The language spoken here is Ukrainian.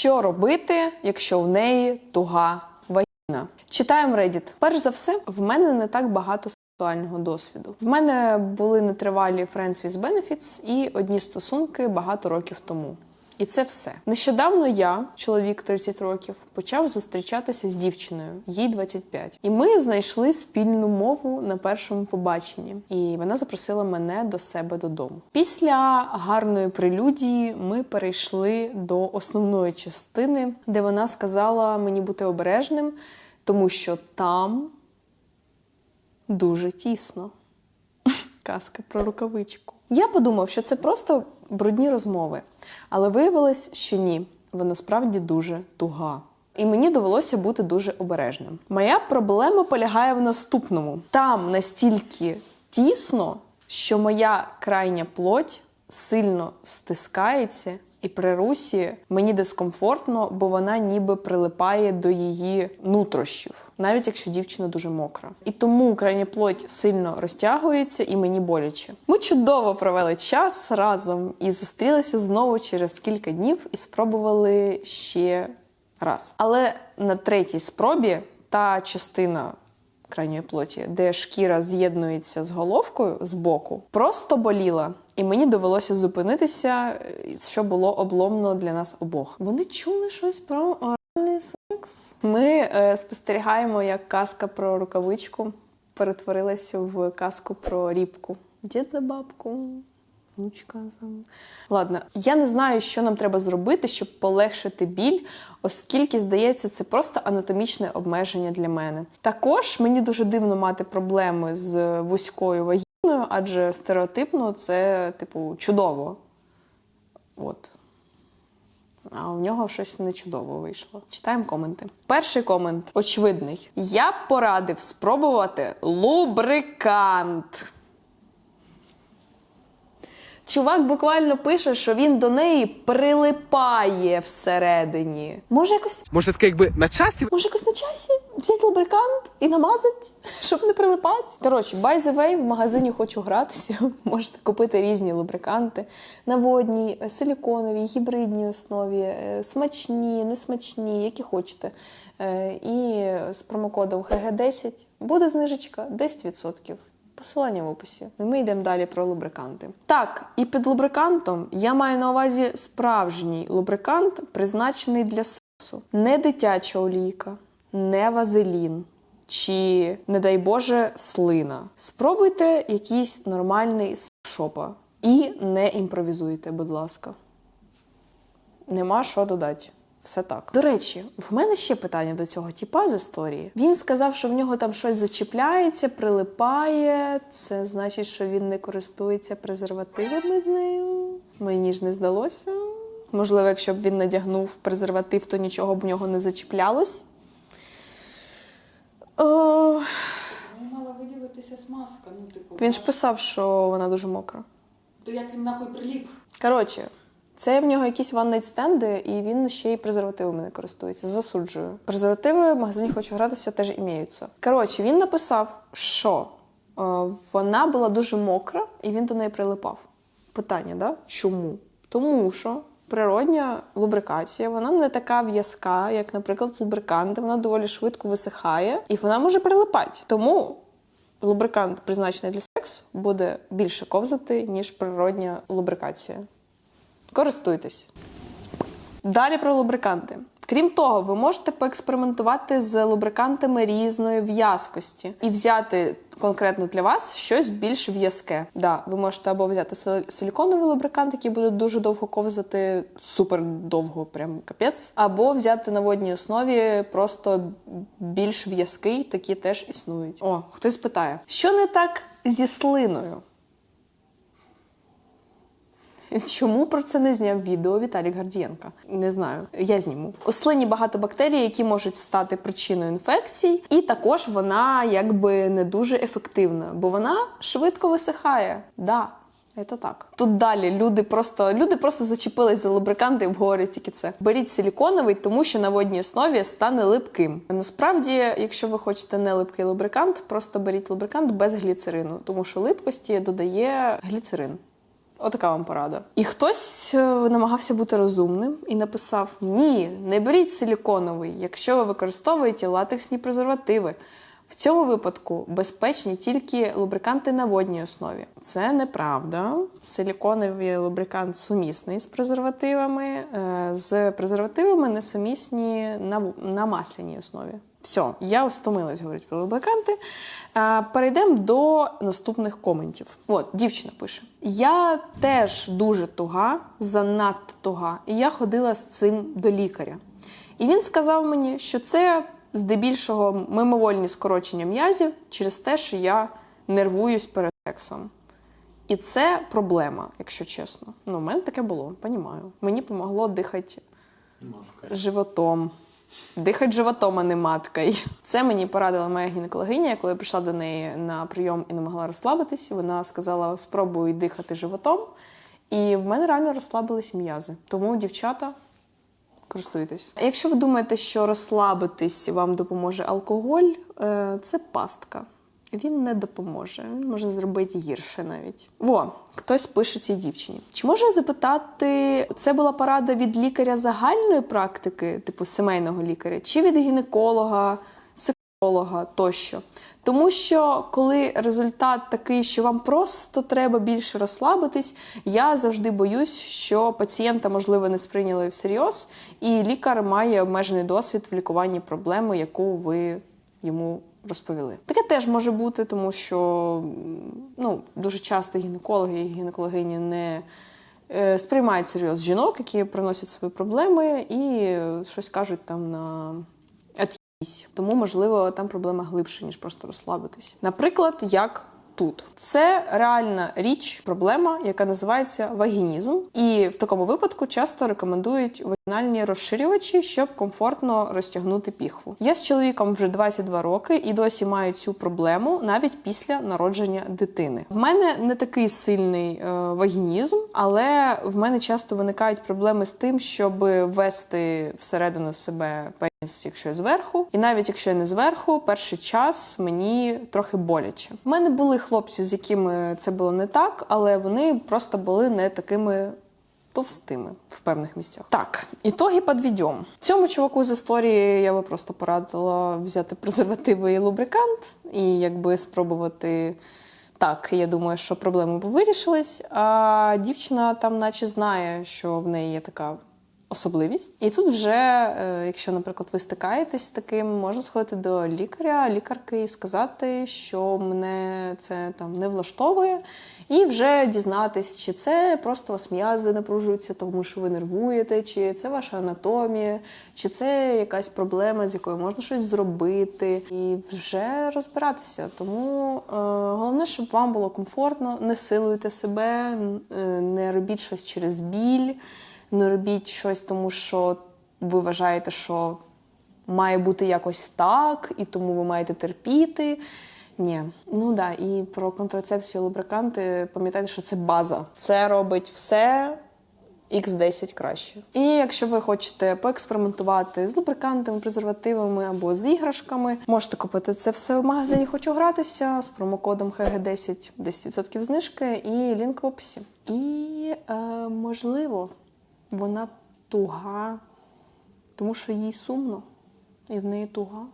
Що робити, якщо в неї туга вагіна? Читаємо Reddit. Перш за все, в мене не так багато сексуального досвіду. В мене були нетривалі Friends with Benefits і одні стосунки багато років тому. І це все. Нещодавно я, чоловік 30 років, почав зустрічатися з дівчиною, їй 25. І ми знайшли спільну мову на першому побаченні. І вона запросила мене до себе додому. Після гарної прелюдії ми перейшли до основної частини, де вона сказала мені бути обережним, тому що там дуже тісно. Казка про рукавичку. Я подумав, що це просто брудні розмови, але виявилось, що ні, вона справді дуже туга. І мені довелося бути дуже обережним. Моя проблема полягає в наступному: там настільки тісно, що моя крайня плоть сильно стискається, і при русі мені дискомфортно, бо вона ніби прилипає до її нутрощів, навіть якщо дівчина дуже мокра. І тому крайня плоть сильно розтягується і мені боляче. Ми чудово провели час разом і зустрілися знову через кілька днів і спробували ще раз. Але на третій спробі та частина крайньої плоті, де шкіра з'єднується з головкою з боку, просто боліла. І мені довелося зупинитися, що було обломно для нас обох. Вони чули щось про оральний секс. Ми е, спостерігаємо, як казка про рукавичку перетворилася в казку про рібку. Дід за бабку. Внучка за... Ладно, я не знаю, що нам треба зробити, щоб полегшити біль, оскільки, здається, це просто анатомічне обмеження для мене. Також мені дуже дивно мати проблеми з вузькою вагіною, адже стереотипно це, типу, чудово. От. А у нього щось не чудово вийшло. Читаємо коменти. Перший комент очевидний. Я б порадив спробувати лубрикант. Чувак буквально пише, що він до неї прилипає всередині. Може якось, Може, таке якби на часі? може якось на часі взяти лубрикант і намазати, щоб не прилипати. Коротше, by the way, в магазині хочу гратися. Можете купити різні лубриканти на водній, е, силіконовій, гібридній основі, е, смачні, несмачні, які хочете. Е, І з промокодом ХГ10 буде знижечка 10%. Посилання в описі. І ми йдемо далі про лубриканти. Так, і під лубрикантом я маю на увазі справжній лубрикант, призначений для сексу. Не дитяча олійка, не вазелін. Чи, не дай Боже, слина. Спробуйте якийсь нормальний шопа. І не імпровізуйте, будь ласка. Нема що додати. Все так. До речі, в мене ще питання до цього тіпа з історії. Він сказав, що в нього там щось зачіпляється, прилипає. Це значить, що він не користується презервативами з нею. Мені ж не здалося. Можливо, якщо б він надягнув презерватив, то нічого б в нього не зачіплялось. О, Ну, мала виділитися смазка, ну типу. він ж писав, що вона дуже мокра. То як він нахуй приліп? Коротше, це в нього якісь ваннайт стенди, і він ще й презервативами не користується. Засуджую. Презервативи в магазині хочу гратися теж іміються. Коротше, він написав, що е, вона була дуже мокра, і він до неї прилипав. Питання, да? Чому? Тому що. Природня лубрикація, вона не така в'язка, як, наприклад, лубриканти. Вона доволі швидко висихає і вона може прилипати. Тому лубрикант, призначений для сексу, буде більше ковзати, ніж природня лубрикація. Користуйтесь. Далі про лубриканти. Крім того, ви можете поекспериментувати з лубрикантами різної в'язкості і взяти конкретно для вас щось більш в'язке. Да, ви можете або взяти силіконовий лубрикант, який буде дуже довго ковзати, супер довго, прям капець, або взяти на водній основі просто більш в'язкий, такі теж існують. О, хтось питає, що не так зі слиною? Чому про це не зняв відео Віталік Гардієнка? Не знаю. Я зніму. У слині багато бактерій, які можуть стати причиною інфекцій, і також вона якби не дуже ефективна, бо вона швидко висихає. Да. Це так. Тут далі люди просто люди просто зачепились за лубриканти і обговорюють тільки це. Беріть силіконовий, тому що на водній основі стане липким. Насправді, якщо ви хочете не липкий лубрикант, просто беріть лубрикант без гліцерину, тому що липкості додає гліцерин. Отака вам порада. І хтось е, намагався бути розумним і написав: Ні, не беріть силіконовий, якщо ви використовуєте латексні презервативи. В цьому випадку безпечні тільки лубриканти на водній основі. Це неправда. Силіконовий лубрикант сумісний з презервативами, е, з презервативами несумісні на, на масляній основі. Все, я встомилась говорити про лубриканти. Е, Перейдемо до наступних коментів. От, дівчина пише: Я теж дуже туга, занадто туга, і я ходила з цим до лікаря. І він сказав мені, що це здебільшого мимовольні скорочення м'язів через те, що я нервуюсь перед сексом. І це проблема, якщо чесно. Ну, в мене таке було, понімаю. Мені допомогло дихати животом. Дихати животом, а не маткою. Це мені порадила моя гінекологиня, коли я прийшла до неї на прийом і не могла розслабитись. Вона сказала: спробуй дихати животом. І в мене реально розслабились м'язи. Тому, дівчата, користуйтесь. Якщо ви думаєте, що розслабитись вам допоможе алкоголь, е, це пастка. Він не допоможе, він може зробити гірше навіть. Во, хтось пише цій дівчині. Чи можу запитати, це була порада від лікаря загальної практики, типу сімейного лікаря, чи від гінеколога, сексолога тощо? Тому що коли результат такий, що вам просто треба більше розслабитись, я завжди боюсь, що пацієнта, можливо, не сприйняли всерйоз, і лікар має обмежений досвід в лікуванні проблеми, яку ви йому розповіли. Таке теж може бути, тому що ну, дуже часто гінекологи і гінекологині не е, сприймають серйоз жінок, які приносять свої проблеми, і щось кажуть там на. Тому, можливо, там проблема глибше, ніж просто розслабитись. Наприклад, як тут. Це реальна річ, проблема, яка називається вагінізм. І в такому випадку часто рекомендують вагінальні розширювачі, щоб комфортно розтягнути піхву. Я з чоловіком вже 22 роки і досі маю цю проблему навіть після народження дитини. В мене не такий сильний е, вагінізм, але в мене часто виникають проблеми з тим, щоб ввести всередину себе якщо я зверху, і навіть якщо я не зверху, перший час мені трохи боляче. У мене були хлопці, з якими це було не так, але вони просто були не такими. Товстими в певних місцях. Так, ітоги підведемо. Цьому чуваку з історії я би просто порадила взяти презервативи і лубрикант, і якби спробувати. Так, я думаю, що проблеми вирішились. А дівчина там, наче знає, що в неї є така особливість. І тут вже, е, якщо, наприклад, ви стикаєтесь з таким, можна сходити до лікаря, лікарки і сказати, що мене це там не влаштовує, і вже дізнатись, чи це просто у вас м'язи напружуються, тому що ви нервуєте, чи це ваша анатомія, чи це якась проблема, з якою можна щось зробити, і вже розбиратися. Тому е, головне, щоб вам було комфортно, не силуйте себе, е, не робіть щось через біль не робіть щось, тому що ви вважаєте, що має бути якось так, і тому ви маєте терпіти. Ні, ну да, і про контрацепцію лубриканти, пам'ятайте, що це база. Це робить все X10 краще. І якщо ви хочете поекспериментувати з лубрикантами, презервативами або з іграшками, можете купити це все в магазині Хочу гратися з промокодом HG10 10% знижки і лінк в описі. І е, можливо, вона туга, тому що їй сумно, і в неї туга.